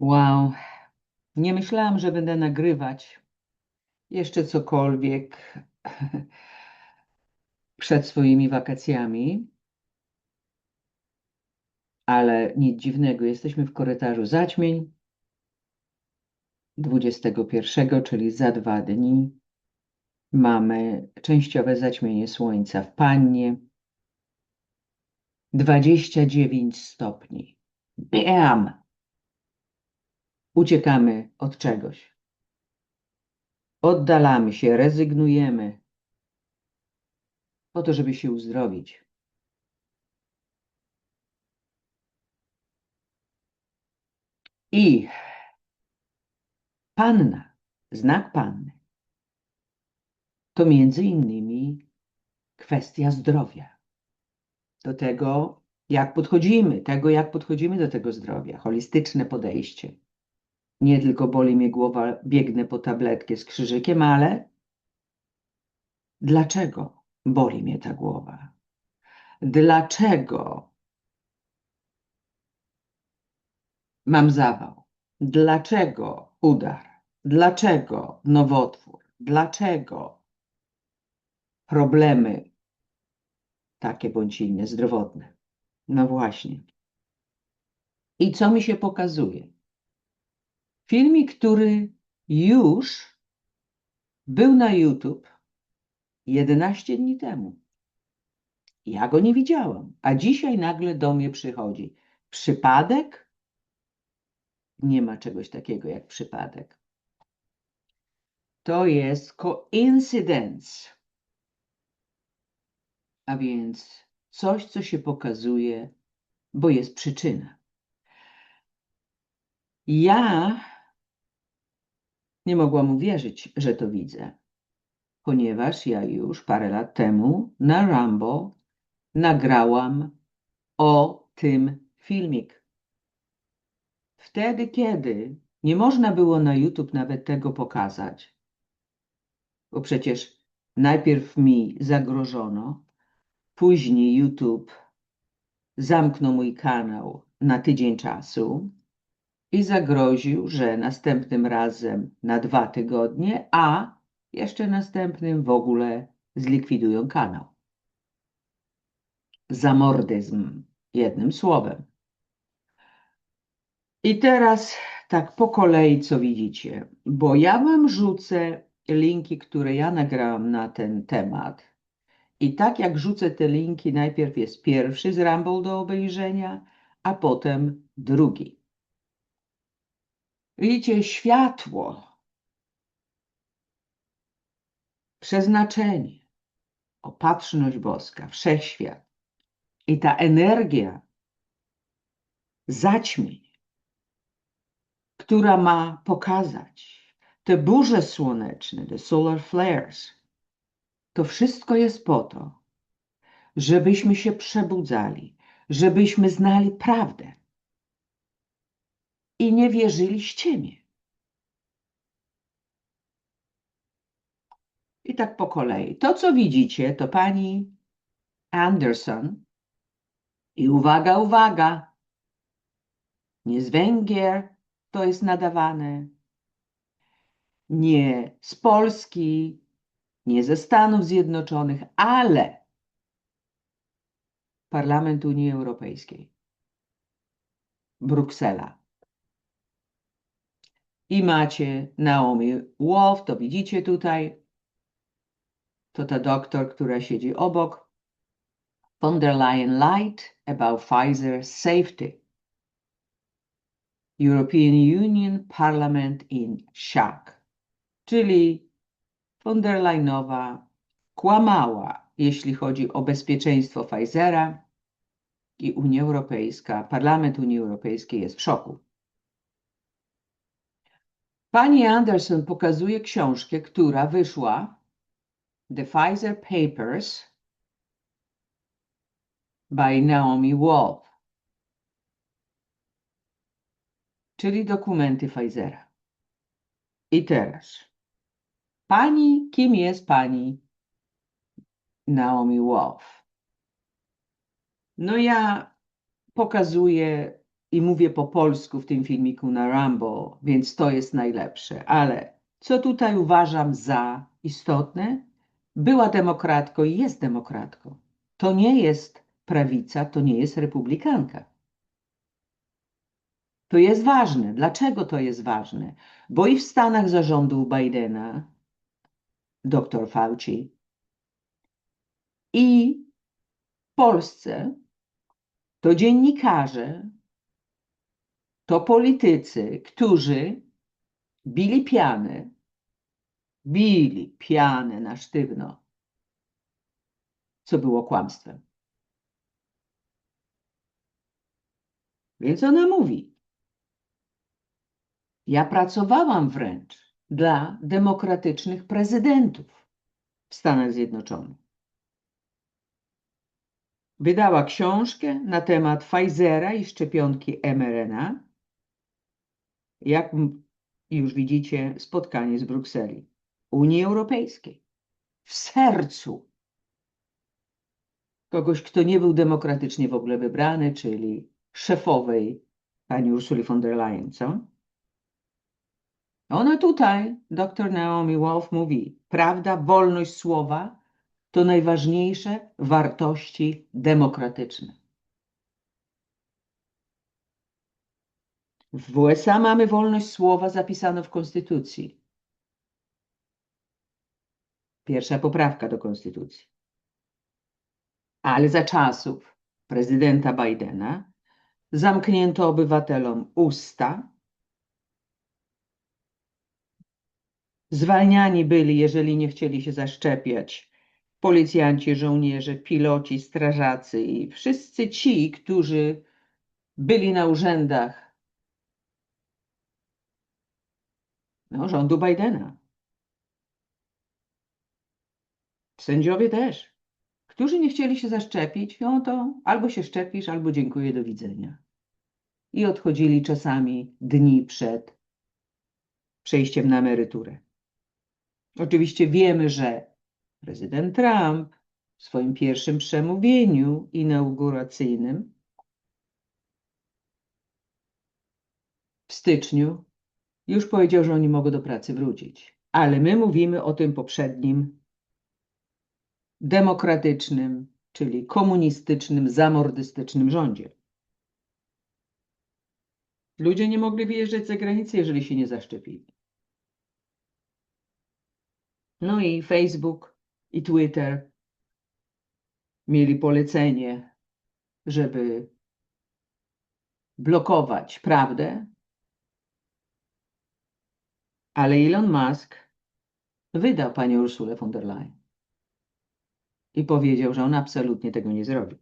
Wow, nie myślałam, że będę nagrywać jeszcze cokolwiek przed swoimi wakacjami, ale nic dziwnego, jesteśmy w korytarzu zaćmień 21, czyli za dwa dni. Mamy częściowe zaćmienie słońca w Pannie. 29 stopni. Bam! Uciekamy od czegoś. Oddalamy się, rezygnujemy po to, żeby się uzdrowić. I panna, znak panny, to między innymi kwestia zdrowia. Do tego, jak podchodzimy, tego, jak podchodzimy do tego zdrowia, holistyczne podejście. Nie tylko boli mnie głowa, biegnę po tabletkę z krzyżykiem, ale dlaczego boli mnie ta głowa? Dlaczego mam zawał? Dlaczego udar? Dlaczego nowotwór? Dlaczego problemy takie bądź inne zdrowotne? No właśnie. I co mi się pokazuje? Filmik, który już był na YouTube 11 dni temu. Ja go nie widziałam, a dzisiaj nagle do mnie przychodzi. Przypadek? Nie ma czegoś takiego jak przypadek. To jest coincidence. A więc coś, co się pokazuje, bo jest przyczyna. Ja nie mogłam uwierzyć, że to widzę, ponieważ ja już parę lat temu na Rambo nagrałam o tym filmik. Wtedy, kiedy nie można było na YouTube nawet tego pokazać, bo przecież najpierw mi zagrożono, później YouTube zamknął mój kanał na tydzień czasu i zagroził, że następnym razem na dwa tygodnie, a jeszcze następnym w ogóle zlikwidują kanał. Zamordyzm, jednym słowem. I teraz tak po kolei, co widzicie, bo ja wam rzucę linki, które ja nagrałam na ten temat. I tak jak rzucę te linki, najpierw jest pierwszy z Rumble do obejrzenia, a potem drugi. Widzicie, światło, przeznaczenie, opatrzność boska, wszechświat. I ta energia zaćmień, która ma pokazać te burze słoneczne, te solar flares, to wszystko jest po to, żebyśmy się przebudzali, żebyśmy znali prawdę i nie wierzyli ściemie. I tak po kolei. To, co widzicie, to pani Anderson. I uwaga, uwaga. Nie z Węgier to jest nadawane. Nie z Polski, nie ze Stanów Zjednoczonych, ale Parlament Unii Europejskiej. Bruksela. I macie Naomi Wolf, to widzicie tutaj. To ta doktor, która siedzi obok. Von der Leyen Light about Pfizer safety. European Union Parliament in shock. Czyli von der Leyenowa kłamała, jeśli chodzi o bezpieczeństwo Pfizera i Unia Europejska, Parlament Unii Europejskiej jest w szoku. Pani Anderson pokazuje książkę, która wyszła The Pfizer Papers by Naomi Wolf, czyli dokumenty Pfizera. I teraz, pani, kim jest pani Naomi Wolf? No ja pokazuję i mówię po polsku w tym filmiku na Rambo, więc to jest najlepsze. Ale co tutaj uważam za istotne? Była demokratką i jest demokratką. To nie jest prawica, to nie jest republikanka. To jest ważne. Dlaczego to jest ważne? Bo i w Stanach zarządu Bidena, dr Fauci, i w Polsce to dziennikarze, to politycy, którzy bili piany, bili pianę na sztywno, co było kłamstwem. Więc ona mówi, ja pracowałam wręcz dla demokratycznych prezydentów w Stanach Zjednoczonych. Wydała książkę na temat Pfizera i szczepionki mRNA. Jak już widzicie, spotkanie z Brukseli, Unii Europejskiej, w sercu kogoś, kto nie był demokratycznie w ogóle wybrany, czyli szefowej pani Ursuli von der Leyen, co? Ona tutaj, dr Naomi Wolf mówi, prawda, wolność słowa to najważniejsze wartości demokratyczne. W USA mamy wolność słowa zapisaną w Konstytucji. Pierwsza poprawka do Konstytucji. Ale za czasów prezydenta Bidena zamknięto obywatelom usta. Zwalniani byli, jeżeli nie chcieli się zaszczepiać, policjanci, żołnierze, piloci, strażacy i wszyscy ci, którzy byli na urzędach no, rządu Bidena. Sędziowie też, którzy nie chcieli się zaszczepić, no to albo się szczepisz, albo dziękuję, do widzenia. I odchodzili czasami dni przed przejściem na emeryturę. Oczywiście wiemy, że prezydent Trump w swoim pierwszym przemówieniu inauguracyjnym w styczniu już powiedział, że oni mogą do pracy wrócić. Ale my mówimy o tym poprzednim demokratycznym, czyli komunistycznym, zamordystycznym rządzie. Ludzie nie mogli wyjeżdżać za granicę, jeżeli się nie zaszczepili. No i Facebook i Twitter mieli polecenie, żeby blokować prawdę, ale Elon Musk wydał panią Ursulę von der Leyen i powiedział, że on absolutnie tego nie zrobi.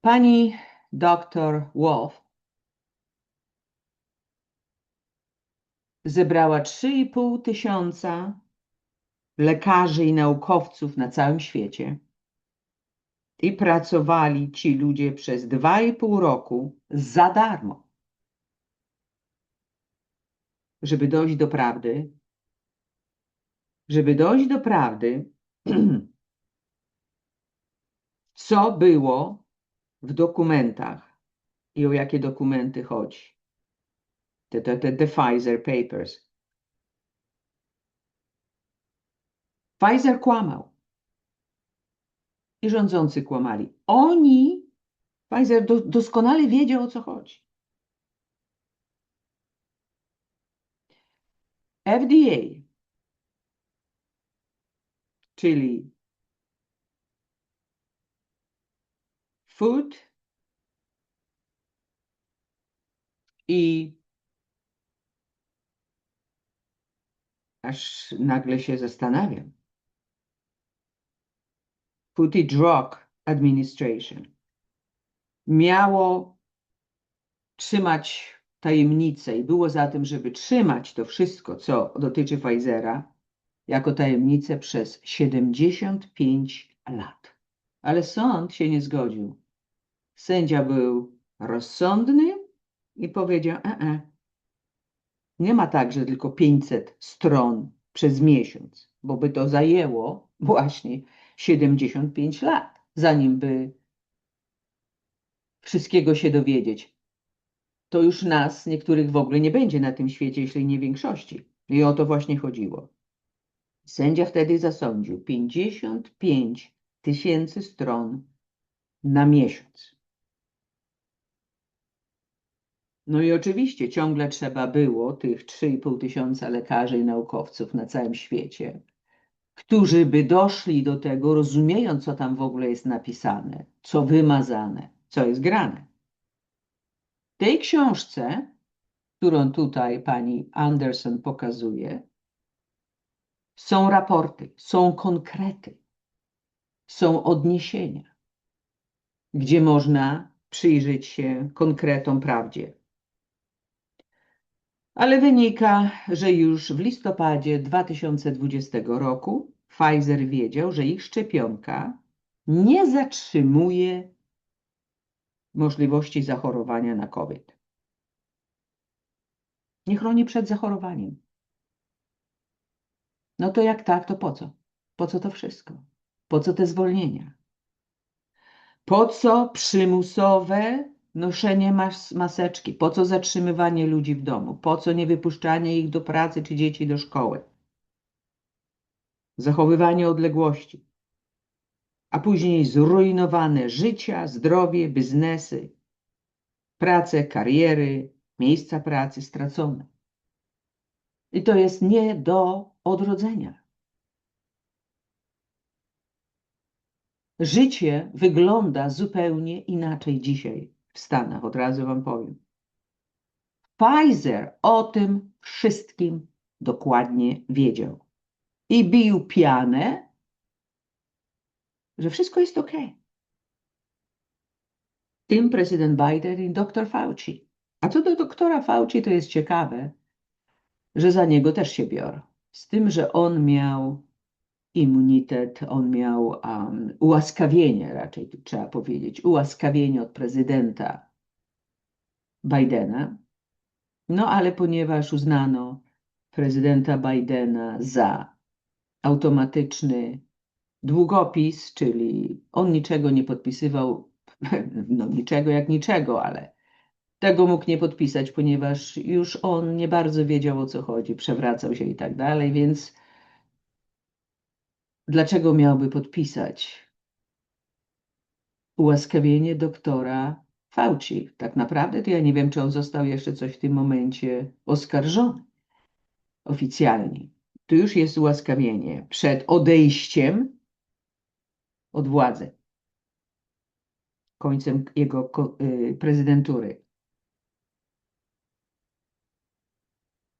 Pani doktor Wolf zebrała 3,5 tysiąca lekarzy i naukowców na całym świecie i pracowali ci ludzie przez 2,5 roku za darmo, żeby dojść do prawdy, żeby dojść do prawdy, co było w dokumentach i o jakie dokumenty chodzi. Te, te, te, te Pfizer Papers. Pfizer kłamał. I rządzący kłamali. Oni, Pfizer do, doskonale wiedział o co chodzi. FDA, czyli Food i aż nagle się zastanawiam. Food and Drug Administration miało trzymać tajemnicę i było za tym, żeby trzymać to wszystko, co dotyczy Pfizera, jako tajemnicę przez 75 lat. Ale sąd się nie zgodził. Sędzia był rozsądny i powiedział: e, e. Nie ma tak, że tylko 500 stron przez miesiąc, bo by to zajęło właśnie 75 lat. zanim by wszystkiego się dowiedzieć. To już nas, niektórych w ogóle nie będzie na tym świecie, jeśli nie większości. I o to właśnie chodziło. Sędzia wtedy zasądził 55 tysięcy stron na miesiąc. No i oczywiście ciągle trzeba było tych 3,5 tysiąca lekarzy i naukowców na całym świecie, którzy by doszli do tego, rozumiejąc, co tam w ogóle jest napisane, co wymazane, co jest grane. W tej książce, którą tutaj pani Anderson pokazuje, są raporty, są konkrety, są odniesienia, gdzie można przyjrzeć się konkretom prawdzie. Ale wynika, że już w listopadzie 2020 roku Pfizer wiedział, że ich szczepionka nie zatrzymuje możliwości zachorowania na COVID. Nie chroni przed zachorowaniem. No to jak tak, to po co? Po co to wszystko? Po co te zwolnienia? Po co przymusowe noszenie mas maseczki? Po co zatrzymywanie ludzi w domu? Po co nie wypuszczanie ich do pracy czy dzieci do szkoły? Zachowywanie odległości. A później zrujnowane życia, zdrowie, biznesy, prace, kariery, miejsca pracy stracone. I to jest nie do odrodzenia. Życie wygląda zupełnie inaczej dzisiaj w Stanach, od razu Wam powiem. Pfizer o tym wszystkim dokładnie wiedział i bił pianę, że wszystko jest ok. Tym prezydent Biden i dr Fauci. A co do doktora Fauci, to jest ciekawe, że za niego też się biorą. Z tym, że on miał immunitet, on miał um, ułaskawienie, raczej trzeba powiedzieć, ułaskawienie od prezydenta Bidena. No ale ponieważ uznano prezydenta Bidena za automatyczny długopis, czyli on niczego nie podpisywał, no niczego jak niczego, ale tego mógł nie podpisać, ponieważ już on nie bardzo wiedział o co chodzi, przewracał się i tak dalej, więc dlaczego miałby podpisać ułaskawienie doktora Fauci? Tak naprawdę to ja nie wiem, czy on został jeszcze coś w tym momencie oskarżony oficjalnie. Tu już jest ułaskawienie przed odejściem od władzy, końcem jego y, prezydentury.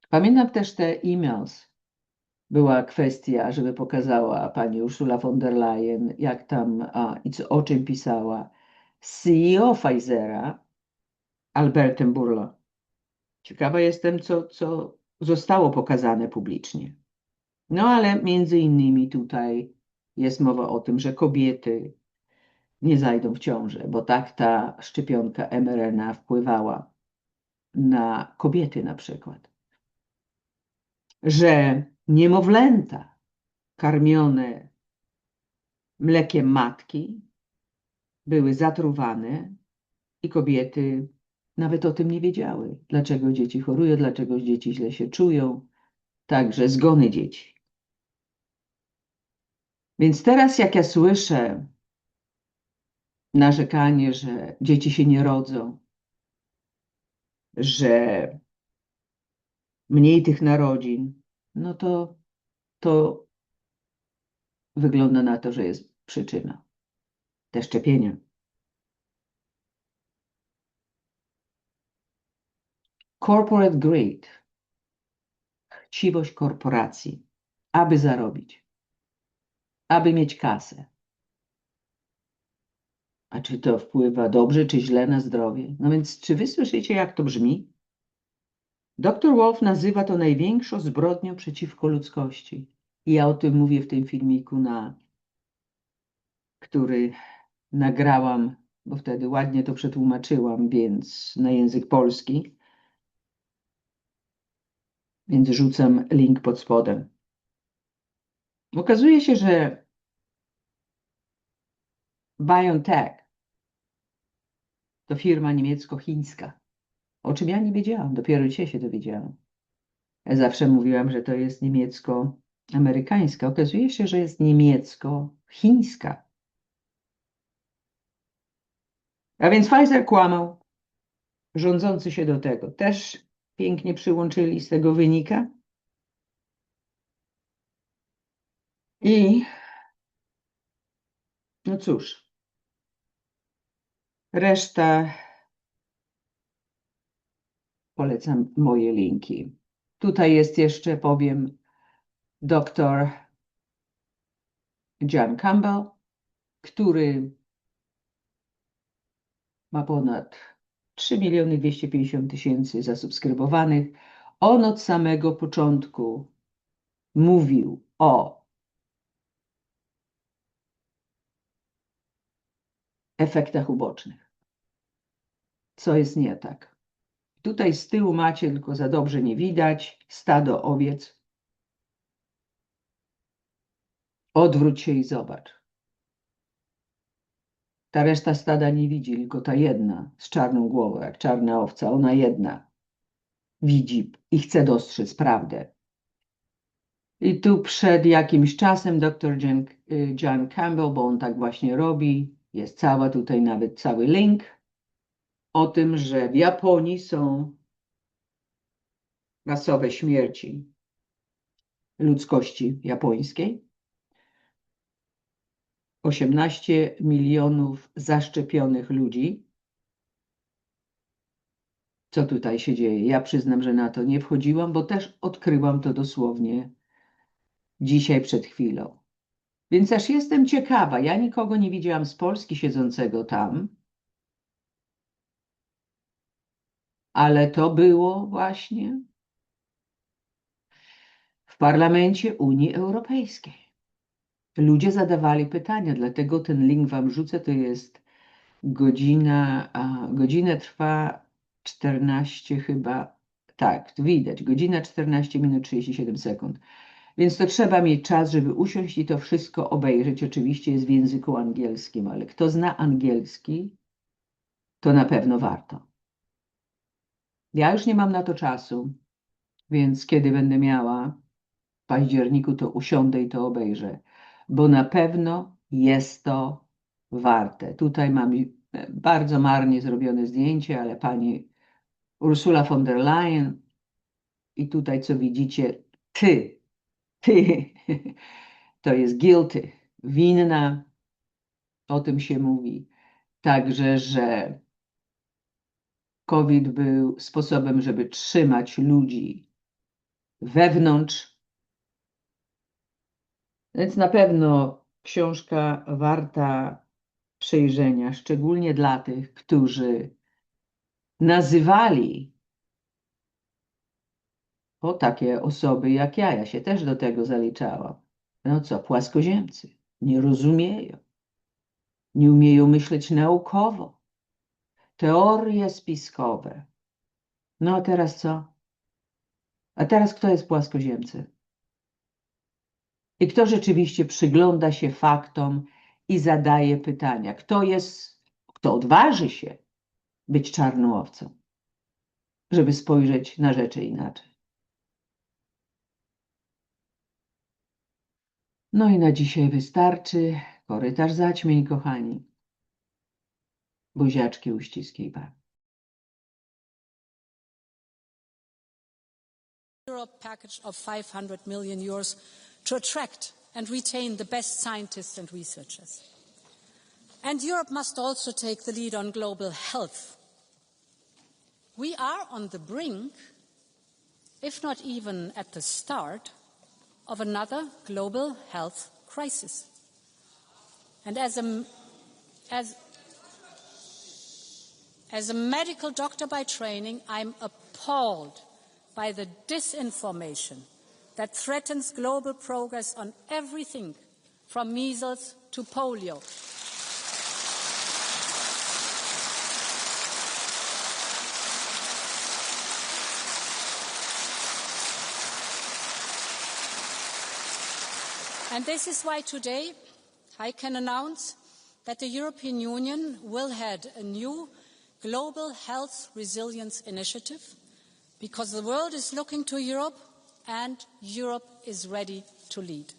Pamiętam też te e-mails. Była kwestia, żeby pokazała pani Ursula von der Leyen, jak tam a, i co, o czym pisała. CEO Pfizera, Albertem Burlo. Ciekawa jestem, co, co zostało pokazane publicznie. No ale między innymi tutaj jest mowa o tym, że kobiety nie zajdą w ciążę, bo tak ta szczepionka mRNA wpływała na kobiety na przykład że niemowlęta karmione mlekiem matki były zatruwane i kobiety nawet o tym nie wiedziały, dlaczego dzieci chorują, dlaczego dzieci źle się czują, także zgony dzieci. Więc teraz, jak ja słyszę narzekanie, że dzieci się nie rodzą, że mniej tych narodzin, no to, to wygląda na to, że jest przyczyna. Te szczepienia. Corporate greed. Chciwość korporacji, aby zarobić, aby mieć kasę. A czy to wpływa dobrze czy źle na zdrowie? No więc, czy wy słyszycie, jak to brzmi? Dr Wolf nazywa to największą zbrodnią przeciwko ludzkości. I ja o tym mówię w tym filmiku, na, który nagrałam, bo wtedy ładnie to przetłumaczyłam, więc na język polski. Więc rzucam link pod spodem. Okazuje się, że BioNTech to firma niemiecko-chińska. O czym ja nie wiedziałam, dopiero dzisiaj się dowiedziałam. Ja zawsze mówiłam, że to jest niemiecko-amerykańska. Okazuje się, że jest niemiecko-chińska. A więc Pfizer kłamał. Rządzący się do tego też pięknie przyłączyli, z tego wynika. I no cóż, reszta polecam moje linki. Tutaj jest jeszcze, powiem, doktor John Campbell, który ma ponad 3 miliony 250 tysięcy zasubskrybowanych. On od samego początku mówił o efektach ubocznych. Co jest nie tak? Tutaj z tyłu macie, tylko za dobrze nie widać, stado owiec. Odwróć się i zobacz. Ta reszta stada nie widzi, tylko ta jedna z czarną głową, jak czarna owca, ona jedna widzi i chce dostrzec prawdę. I tu przed jakimś czasem dr John, y, Campbell, bo on tak właśnie robi, jest cała tutaj nawet cały link o tym, że w Japonii są masowe śmierci ludzkości japońskiej. 18 milionów zaszczepionych ludzi. Co tutaj się dzieje? Ja przyznam, że na to nie wchodziłam, bo też odkryłam to dosłownie dzisiaj przed chwilą. Więc aż jestem ciekawa, ja nikogo nie widziałam z Polski siedzącego tam, ale to było właśnie w parlamencie Unii Europejskiej. Ludzie zadawali pytania, dlatego ten link wam rzucę, to jest godzina, godzinę trwa 14 chyba, tak, widać, godzina 14 minut 37 sekund. Więc to trzeba mieć czas, żeby usiąść i to wszystko obejrzeć. Oczywiście jest w języku angielskim, ale kto zna angielski, to na pewno warto. Ja już nie mam na to czasu, więc kiedy będę miała w październiku, to usiądę i to obejrzę, bo na pewno jest to warte. Tutaj mam bardzo marnie zrobione zdjęcie, ale pani Ursula von der Leyen i tutaj co widzicie, ty, ty, to jest guilty, winna, o tym się mówi. Także, że COVID był sposobem, żeby trzymać ludzi wewnątrz. Więc na pewno książka warta przejrzenia, szczególnie dla tych, którzy nazywali o takie osoby jak ja, ja się też do tego zaliczałam. No co, płaskoziemcy, nie rozumieją, nie umieją myśleć naukowo teorie spiskowe. No a teraz co? A teraz kto jest płaskoziemcem? I kto rzeczywiście przygląda się faktom i zadaje pytania? Kto jest, kto odważy się być czarną owcą, żeby spojrzeć na rzeczy inaczej? No i na dzisiaj wystarczy. Korytarz zaćmień, kochani. Buziaczki uściski Europe package of 500 million euros to attract and retain the best scientists and researchers. And Europe must also take the lead on global health. We are on the brink, if not even at the start, of another global health crisis. And as a, as, as a medical doctor by training, I'm appalled by the disinformation that threatens global progress on everything from measles to polio. And this is why today I can announce that the European Union will head a new global health resilience initiative because the world is looking to Europe and Europe is ready to lead.